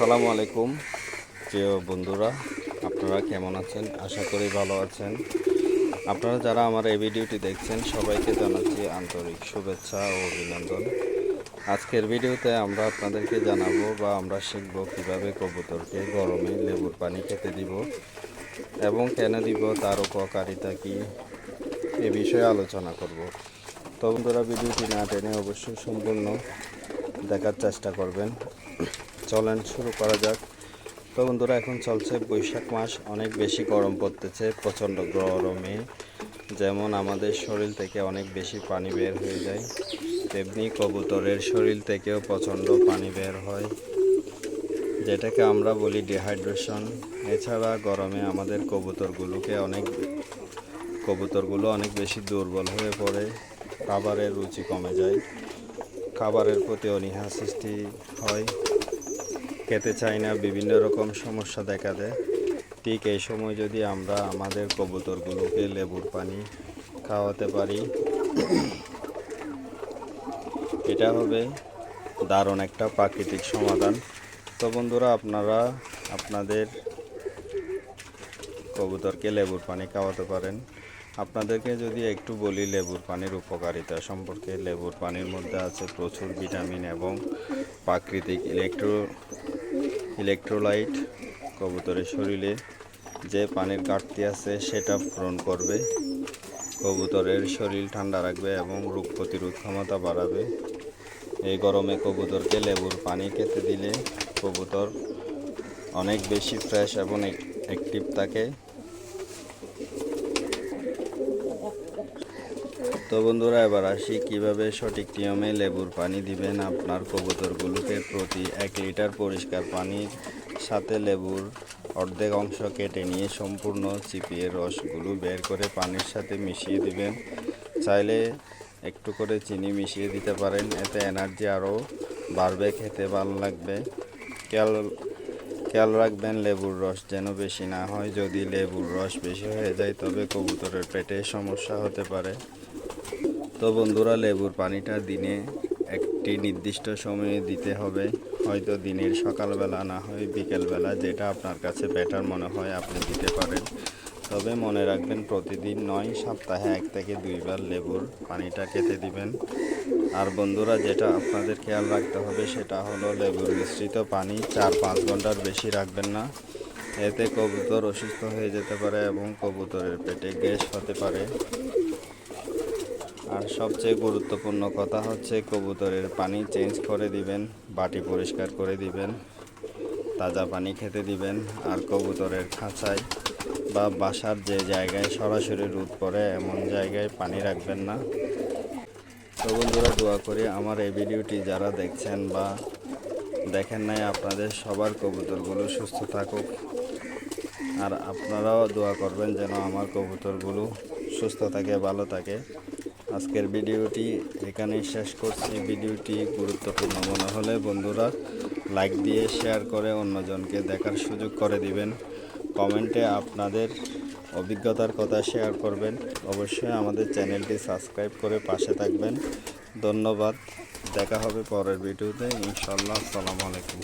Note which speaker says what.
Speaker 1: আসসালামু আলাইকুম, প্রিয় বন্ধুরা। আপনারা কেমন আছেন? আশা করি ভালো আছেন। আপনারা যারা আমার এই ভিডিওটি দেখছেন, সবাইকে জানাচ্ছি আন্তরিক শুভেচ্ছা ও অভিনন্দন। আজকের ভিডিওতে আমরা আপনাদেরকে জানাব বা আমরা শিখব কীভাবে কবুতরকে গরমে লেবুর পানি খেতে দিব এবং কেন দিব, তার উপকারিতা কি, এ বিষয়ে আলোচনা করব। তো বন্ধুরা, ভিডিওটি না টেনে অবশ্যই সম্পূর্ণ দেখার চেষ্টা করবেন। চলেন শুরু করা যাক। তো বন্ধুরা, এখন চলছে বৈশাখ মাস। অনেক বেশি গরম পড়তেছে, প্রচণ্ড গরমে। যেমন আমাদের শরীর থেকে অনেক বেশি পানি বের হয়ে যায়, তেমনি কবুতরের শরীর থেকেও প্রচণ্ড পানি বের হয়। যেটাকে আমরা বলি ডিহাইড্রেশন এছাড়া গরমে আমাদের কবুতরগুলোকে অনেক, কবুতরগুলো অনেক বেশি দুর্বল হয়ে পড়ে, খাবারের রুচি কমে যায়, খাবারের প্রতি অনীহা সৃষ্টি হয়। খেতে চাই না, বিভিন্ন রকম সমস্যা দেখা দেয়। ঠিক এই সময় যদি আমরা আমাদের কবুতরগুলোকে লেবুর পানি খাওয়াতে পারি, এটা হবে দারুণ একটা প্রাকৃতিক সমাধান। তো বন্ধুরা, আপনারা আপনাদের কবুতরকে লেবুর পানি খাওয়াতে পারেন। আপনাদেরকে যদি একটু বলি লেবুর পানির উপকারিতা সম্পর্কে, লেবুর পানির মধ্যে আছে প্রচুর ভিটামিন এবং প্রাকৃতিক ইলেকট্রো ইলেকট্রোলাইট কবুতরের শরীরে যে পানির ঘাটতি আছে সেটা পূরণ করবে, কবুতরের শরীর ঠান্ডা রাখবে এবং রোগ প্রতিরোধ ক্ষমতা বাড়াবে। এই গরমে কবুতরকে লেবুর পানি খেতে দিলে কবুতর অনেক বেশি ফ্রেশ এবং অ্যাক্টিভ থাকে। তো বন্ধুরা, এবার আসি কীভাবে সঠিক নিয়মে লেবুর পানি দিবেন। আপনার কবুতরগুলোকে প্রতি এক লিটার পরিষ্কার পানির সাথে লেবুর অর্ধেক অংশ কেটে নিয়ে সম্পূর্ণ চিপিয়ে রসগুলো বের করে পানির সাথে মিশিয়ে দিবেন। চাইলে একটু করে চিনি মিশিয়ে দিতে পারেন, এতে এনার্জি আরও বাড়বে, খেতে ভালো লাগবে। খেয়াল খেয়াল রাখবেন, লেবুর রস যেন বেশি না হয়। যদি লেবুর রস বেশি হয়ে যায়, তবে কবুতরের পেটে সমস্যা হতে পারে। তো বন্ধুরা, লেবুর পানিটা দিনে একটি নির্দিষ্ট সময়ে দিতে হবে। হয়তো দিনের সকালবেলা না হয়, বিকেলবেলা যেটা আপনার কাছে বেটার মনে হয় আপনি দিতে পারেন। তবে মনে রাখবেন, প্রতিদিন নয়, সপ্তাহে এক থেকে দুইবার লেবুর পানিটা খেতে দিবেন। আর বন্ধুরা, যেটা আপনাদের খেয়াল রাখতে হবে, সেটা হলো লেবুর মিশ্রিত পানি চার পাঁচ ঘণ্টার বেশি রাখবেন না। এতে কবুতর অসুস্থ হয়ে যেতে পারে এবং কবুতরের পেটে গ্যাস হতে পারে। আর সবচেয়ে গুরুত্বপূর্ণ কথা হচ্ছে কবুতরের পানি চেঞ্জ করে দিবেন, বাটি পরিষ্কার করে দিবেন, তাজা পানি খেতে দিবেন, আর কবুতরের খাঁচায় বা বাসার যে জায়গায় সরাসরি রোদ পড়ে এমন জায়গায় পানি রাখবেন না। তো বন্ধুরা, দোয়া করি আমার এই ভিডিওটি যারা দেখছেন বা দেখেন নাই, আপনাদের সবার কবুতরগুলো সুস্থ থাকুক। আর আপনারাও দোয়া করবেন যেন আমার কবুতরগুলো সুস্থ থাকে, ভালো থাকে। আজকের ভিডিওটি এখানেই শেষ করছি। ভিডিওটি গুরুত্বপূর্ণ মনে হলে বন্ধুরা লাইক দিয়ে শেয়ার করে অন্যজনকে দেখার সুযোগ করে দিবেন। কমেন্টে আপনাদের অভিজ্ঞতার কথা শেয়ার করবেন। অবশ্যই আমাদের চ্যানেলটি সাবস্ক্রাইব করে পাশে থাকবেন। ধন্যবাদ। দেখা হবে পরের ভিডিওতে। ইনশাল্লাহ আসসালামু আলাইকুম।